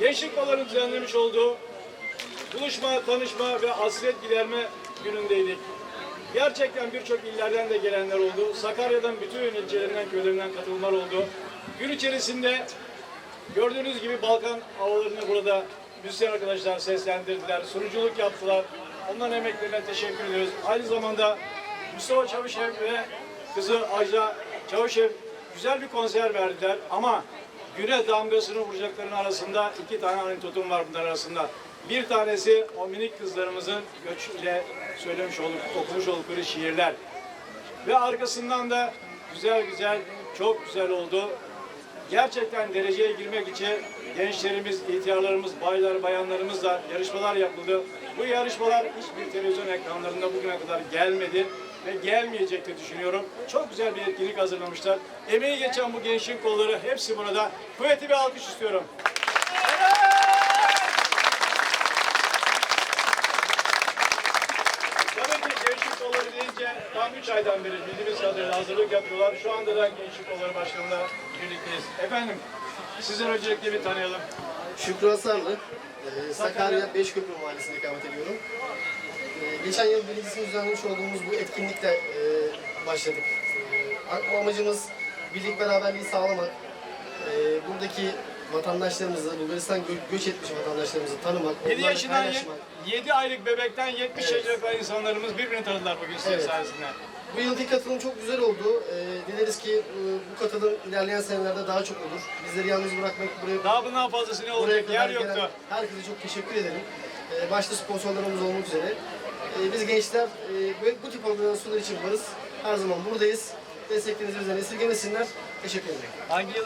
Gençlik Kolları'nın düzenlemiş olduğu buluşma, tanışma ve hasret giderme günündeydik. Gerçekten birçok illerden de gelenler oldu. Sakarya'dan bütün ilçelerinden, köylerinden katılımlar oldu. Gün içerisinde gördüğünüz gibi Balkan havalarını burada müzisyen arkadaşlar seslendirdiler, sunuculuk yaptılar. Onların emeklerine teşekkür ediyoruz. Aynı zamanda Mustafa Çavuşev ve kızı Ajda Çavuşev güzel bir konser verdiler ama güne damgasını vuracakların arasında iki tane anekdotum var bunların arasında. Bir tanesi o minik kızlarımızın göç ile söylemiş olduk, okumuş oldukları şiirler. Ve arkasından da güzel güzel, çok güzel oldu. Gerçekten dereceye girmek için gençlerimiz, ihtiyarlarımız, baylar, bayanlarımızla yarışmalar yapıldı. Bu yarışmalar hiçbir televizyon ekranlarında bugüne kadar gelmedi ve gelmeyecek de düşünüyorum. Çok güzel bir etkinlik hazırlamışlar. Emeği geçen bu gençlik kolları hepsi burada. Kuvvetli bir alkış istiyorum. Tam 3 aydan beri bildiğimiz kadarıyla hazırlık yapıyorlar. Şu anda da gençlik kolları başkanıyla birlikteyiz. Efendim, sizden öncelikle bir tanıyalım. Şükrü Hasarlı, e, Sakarya Beşköprü Mahallesi'nde ikamet ediyorum. E, Geçen yıl birincisini düzenlemiş olduğumuz bu etkinlikle e, başladık. E, Amacımız birlik beraberliği sağlamak, buradaki vatandaşlarımızı, Bulgaristan gö- göç etmiş vatandaşlarımızı tanımak, 7 onlarla yaşından paylaşmak. 7 aylık bebekten 70 yaşına kadar insanlarımız birbirini tanıdılar bugün sizin Evet. sayesinde. Bu yılki katılım çok güzel oldu. E, dileriz ki e, bu katılım ilerleyen senelerde daha çok olur. Bizleri yalnız bırakmak, buraya Daha bundan fazlası ne Buraya olacak kadar yer gelen yoktu. herkese çok teşekkür ederim. Ee, başta sponsorlarımız olmak üzere. Ee, biz gençler e, bu, bu tip organizasyonlar için varız. Her zaman buradayız. Desteklerinizi bizden esirgemesinler. Teşekkür ederim. Hangi yıl